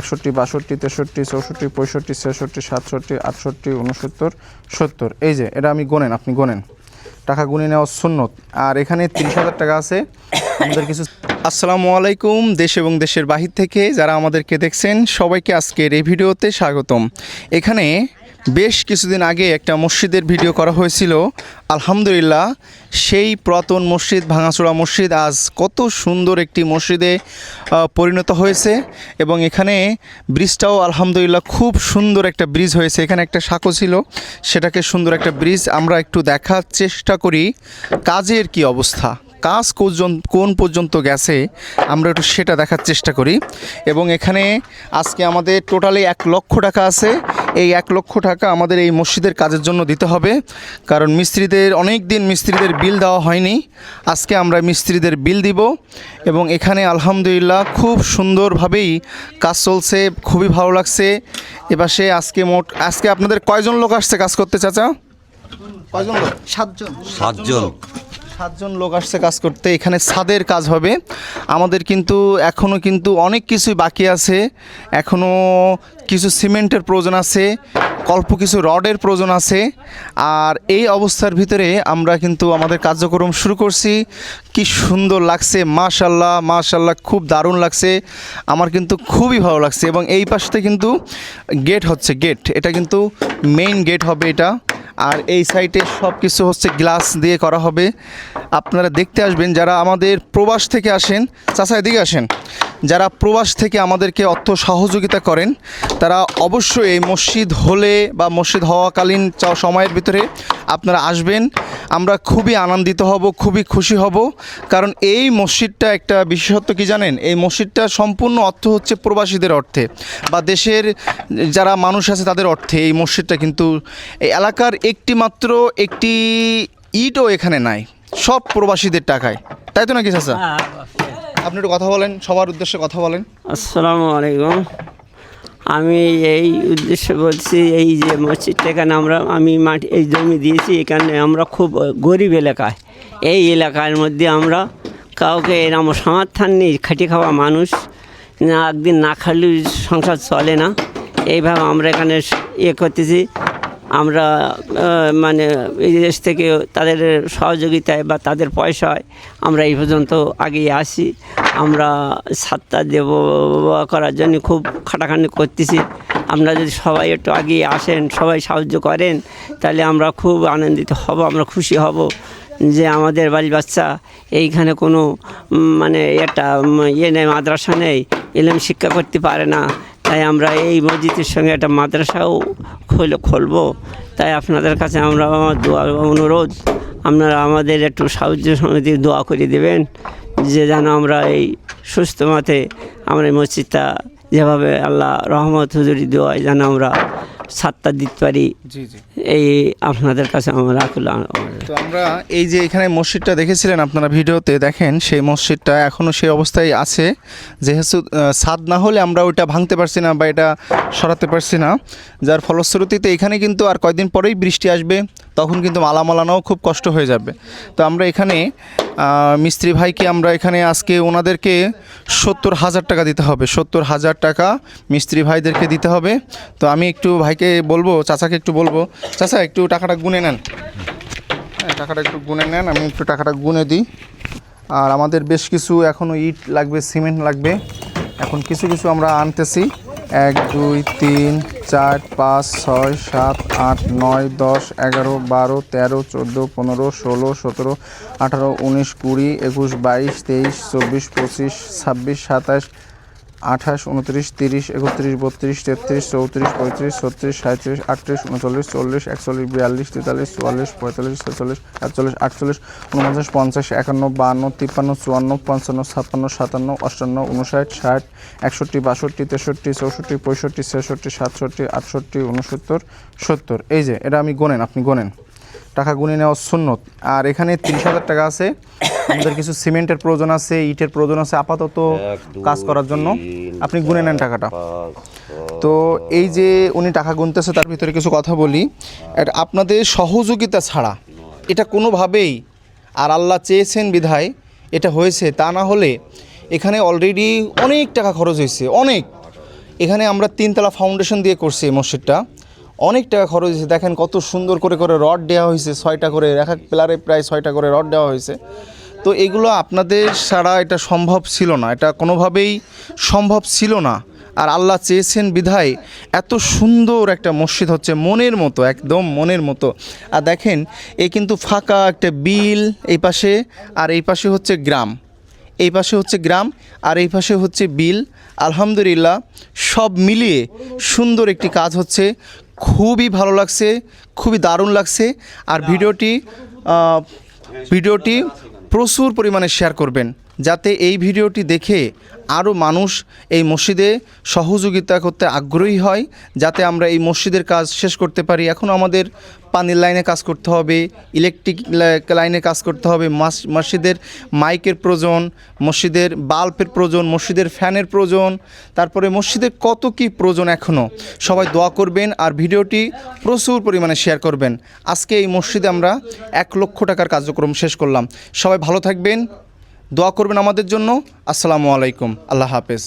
একষট্টি, বাষট্টি, তেষট্টি, চৌষট্টি, পঁয়ষট্টি, ছেষট্টি, সাতষট্টি, আটষট্টি উনসত্তর সত্তর। এই যে, এটা আমি গোনেন, আপনি গোনেন। টাকা গুনে নেওয়া সুন্নত। আর এখানে তিরিশ হাজার টাকা আছে। আমাদের কিছু আসসালামু আলাইকুম, দেশ এবং দেশের বাহির থেকে যারা আমাদেরকে দেখছেন, সবাইকে আজকের এই ভিডিওতে স্বাগতম। এখানে বেশ কিছুদিন আগে একটা মসজিদের ভিডিও করা হয়েছিল। আলহামদুলিল্লাহ, সেই পুরাতন মসজিদ ভাঙাচোড়া মসজিদ আজ কত সুন্দর একটি মসজিদে পরিণত হয়েছে এবং এখানে ব্রিজটাও আলহামদুলিল্লাহ খুব সুন্দর একটা ব্রিজ হয়েছে। এখানে একটা সাঁকো ছিল, সেটাকে সুন্দর একটা ব্রিজ আমরা একটু দেখার চেষ্টা করি। কাজের কি অবস্থা? কাজ কোন কোন পর্যন্ত গেছে? আমরা একটু সেটা দেখার চেষ্টা করি। এবং এখানে আজকে আমাদের টোটালি এক লক্ষ টাকা আছে। এই এক লক্ষ টাকা আমাদের এই মসজিদের কাজের জন্য দিতে হবে। কারণ মিস্ত্রিদের অনেক দিন মিস্ত্রিদের বিল দেওয়া হয়নি। আজকে আমরা মিস্ত্রিদের বিল দিব এবং এখানে আলহামদুলিল্লাহ খুব সুন্দরভাবেই কাজ চলছে খুবই ভালো লাগছে। এপাশে আজকে মোট আজকে আপনাদের কয়জন লোক আসছে কাজ করতে চাচা? কয়জন লোক? সাতজন। সাতজন। সাতজন লোক আসছে কাজ করতে, এখানে ছাদের কাজ হবে। আমাদের কিন্তু এখনও কিন্তু অনেক কিছুই বাকি আছে। এখনও কিছু সিমেন্টের প্রয়োজন আছে, অল্প কিছু রডের প্রয়োজন আছে। আর এই অবস্থার ভিতরে আমরা কিন্তু আমাদের কার্যক্রম শুরু করছি। কি সুন্দর লাগছে মাশাল্লাহ মাশাল্লাহ খুব দারুণ লাগছে। আমার কিন্তু খুবই ভালো লাগছে এবং এই পাশে কিন্তু গেট হচ্ছে গেট এটা কিন্তু মেইন গেট হবে এটা। আর এই সাইটে সব কিছু হচ্ছে গ্লাস দিয়ে করা হবে। আপনারা দেখতে আসবেন যারা আমাদের প্রবাস থেকে আসেন। চাষা এদিকে আসেন। যারা প্রবাস থেকে আমাদেরকে অর্থ সহযোগিতা করেন, তারা অবশ্যই এই মসজিদ হলে বা মসজিদ হওয়াকালীন সময়ের ভিতরে আপনারা আসবেন। আমরা খুবই আনন্দিত হব, খুবই খুশি হব, কারণ এই মসজিদটা একটা বিশেষত্ব কি জানেন? এই মসজিদটা সম্পূর্ণ অর্থ হচ্ছে প্রবাসীদের অর্থে বা দেশের যারা মানুষ আছে তাদের অর্থে এই মসজিদটা কিন্তু এই এলাকার একটি মাত্র একটি ইটও এখানে নাই, সব প্রবাসীদের টাকায়। তাই তো নাকি চাচা? আপনি একটু কথা বলেন, সবার উদ্দেশ্যে কথা বলেন। আসসালামু আলাইকুম। আমি এই উদ্দেশ্যে বলছি, এই যে মসজিদটা এখানে আমরা, আমি মাটি, এই জমি দিয়েছি, এখানে আমরা খুব গরিব এলাকায় এই এলাকার মধ্যে আমরা কাউকে এরম সমর্থন নেই, খেটে খাওয়া মানুষ, না, একদিন না খালি সংসার চলে না। এইভাবে আমরা এখানে ইয়ে করতেছি। আমরা মানে এই দেশ থেকে তাদের সহযোগিতায় বা তাদের পয়সায় আমরা এই পর্যন্ত আগিয়ে আসি। আমরা সাতটা দেব করার জন্য খুব খাটাখাটি করতেছি। আমরা যদি সবাই একটু আগিয়ে আসেন, সবাই সাহায্য করেন, তাহলে আমরা খুব আনন্দিত হব, আমরা খুশি হব যে আমাদের বাড়ির বাচ্চা এইখানে কোনো মানে একটা ইয়ে নেই, মাদ্রাসা নেই, এলেম শিক্ষা করতে পারে না। তাই আমরা এই মসজিদের সঙ্গে একটা মাদ্রাসাও খুলে, খুলব। তাই আপনাদের কাছে আমরা আমার দোয়া অনুরোধ, আপনারা আমাদের একটু সাহায্য সমিতি দোয়া করে দেবেন, যে যেন আমরা এই সুস্থ মতে আমরা এই মসজিদটা যেভাবে আল্লাহ রহমত হুজুরি দোয়ায় যেন আমরা সাতটা দিতে পারি। জি জি। এই আপনাদের কাছে আমরা তো আমরা এই যে এখানে মসজিদটা দেখেছিলেন আপনারা ভিডিওতে, দেখেন সেই মসজিদটা এখনও সেই অবস্থায় আছে। যেহেতু ছাদ না হলে আমরা ওইটা ভাঙতে পারছি না বা এটা সরাতে পারছি না। যার ফলশ্রুতিতে এখানে কিন্তু আর কয়েকদিন পরেই বৃষ্টি আসবে, তখন কিন্তু মালা মালানোও খুব কষ্ট হয়ে যাবে। তো আমরা এখানে মিস্ত্রি ভাইকে আমরা এখানে আজকে ওনাদেরকে সত্তর হাজার টাকা দিতে হবে। সত্তর হাজার টাকা মিস্ত্রি ভাইদেরকে দিতে হবে। তো আমি একটু ভাইকে বলব, চাচাকে একটু বলব চাচা একটু টাকাটা গুনে নেন। হ্যাঁ টাকাটা একটু গুনে নেন, আমি একটু টাকাটা গুনে দিই। আর আমাদের বেশ কিছু এখনও ইট লাগবে, সিমেন্ট লাগবে। এখন কিছু কিছু আমরা আনতেছি। এক, দুই, তিন, চার, পাঁচ, ছয়, সাত, আট, নয়, দশ, এগারো, বারো, তেরো, চোদ্দ, পনেরো, ষোলো, সতেরো, আঠারো, উনিশ, কুড়ি, একুশ, বাইশ, তেইশ, চব্বিশ, পঁচিশ, ছাব্বিশ, সাতাশ আঠাশ, উনত্রিশ, তিরিশ, একত্রিশ, বত্রিশ, তেত্রিশ, চৌত্রিশ, পঁয়ত্রিশ, ছত্রিশ সাঁত্রিশ আটত্রিশ, উনচল্লিশ, চল্লিশ, একচল্লিশ, বিয়াল্লিশ, তেতাল্লিশ, চুয়াল্লিশ, পঁয়তাল্লিশ, ছেচল্লিশ, সাতচল্লিশ, আটচল্লিশ, উনপঞ্চাশ, পঞ্চাশ, একান্ন বাহান্ন তিপ্পান্ন, চুয়ান্ন, পঞ্চান্ন, ছাপ্পান্ন, সাতান্ন, অষ্টান্ন উনষাট ষাট, একষট্টি, বাষট্টি, তেষট্টি, চৌষট্টি, পঁয়ষট্টি, ছেষট্টি, সাতষট্টি, আটষট্টি উনসত্তর সত্তর। এই যে, এটা আমি গোনেন আপনি গোনেন টাকা গুনে নেওয়া সুন্নত। আর এখানে তিরিশ হাজার টাকা আছে। আমাদের কিছু সিমেন্টের প্রয়োজন আছে, ইটের প্রয়োজন আছে, আপাতত কাজ করার জন্য। আপনি গুনে নেন টাকাটা। তো এই যে উনি টাকা গুনতেছে, তার ভিতরে কিছু কথা বলি। আপনাদের সহযোগিতা ছাড়া এটা কোনোভাবেই, আর আল্লাহ চেয়েছেন বিধায় এটা হয়েছে। তা না হলে এখানে অলরেডি অনেক টাকা খরচ হয়েছে, অনেক। এখানে আমরা তিনতলা ফাউন্ডেশন দিয়ে করছি মসজিদটা। অনেক টাকা খরচ হয়েছে। দেখেন কত সুন্দর করে করে রড দেওয়া হয়েছে, ছয়টা করে, এক এক পিলারে প্রায় ছয়টা করে রড দেওয়া হয়েছে। তো এগুলো আপনাদের ছাড়া এটা সম্ভব ছিল না, এটা কোনোভাবেই সম্ভব ছিল না। আর আল্লাহ চেয়েছেন বিধায় এত সুন্দর একটা মসজিদ হচ্ছে, মনের মতো, একদম মনের মতো। আর দেখেন, এ কিন্তু ফাঁকা একটা বিল, এই পাশে, আর এই পাশে হচ্ছে গ্রাম। এই পাশে হচ্ছে গ্রাম, আর এই পাশে হচ্ছে বিল। আলহামদুলিল্লাহ, সব মিলিয়ে সুন্দর একটি কাজ হচ্ছে খুবই ভালো লাগছে, খুবই দারুণ লাগছে। আর ভিডিওটি ভিডিওটি প্রচুর পরিমাণে শেয়ার করবেন, যাতে এই ভিডিওটি দেখে আরও মানুষ এই মসজিদে সহযোগিতা করতে আগ্রহী হয় যাতে আমরা এই মসজিদের কাজ শেষ করতে পারি। এখন আমাদের পানির লাইনে কাজ করতে হবে, ইলেকট্রিক লাইনে কাজ করতে হবে, মাস- মসজিদের মাইকের প্রয়োজন, মসজিদের বাল্বের প্রয়োজন, মসজিদের ফ্যানের প্রয়োজন, তারপরে মসজিদের কত কি প্রয়োজন এখনও সবাই দোয়া করবেন আর ভিডিওটি প্রচুর পরিমাণে শেয়ার করবেন। আজকে এই মসজিদে আমরা এক লক্ষ টাকার কার্যক্রম শেষ করলাম। সবাই ভালো থাকবেন। দোয়া করবেন আমাদের জন্য। আসসালামু আলাইকুম। আল্লাহ হাফেজ।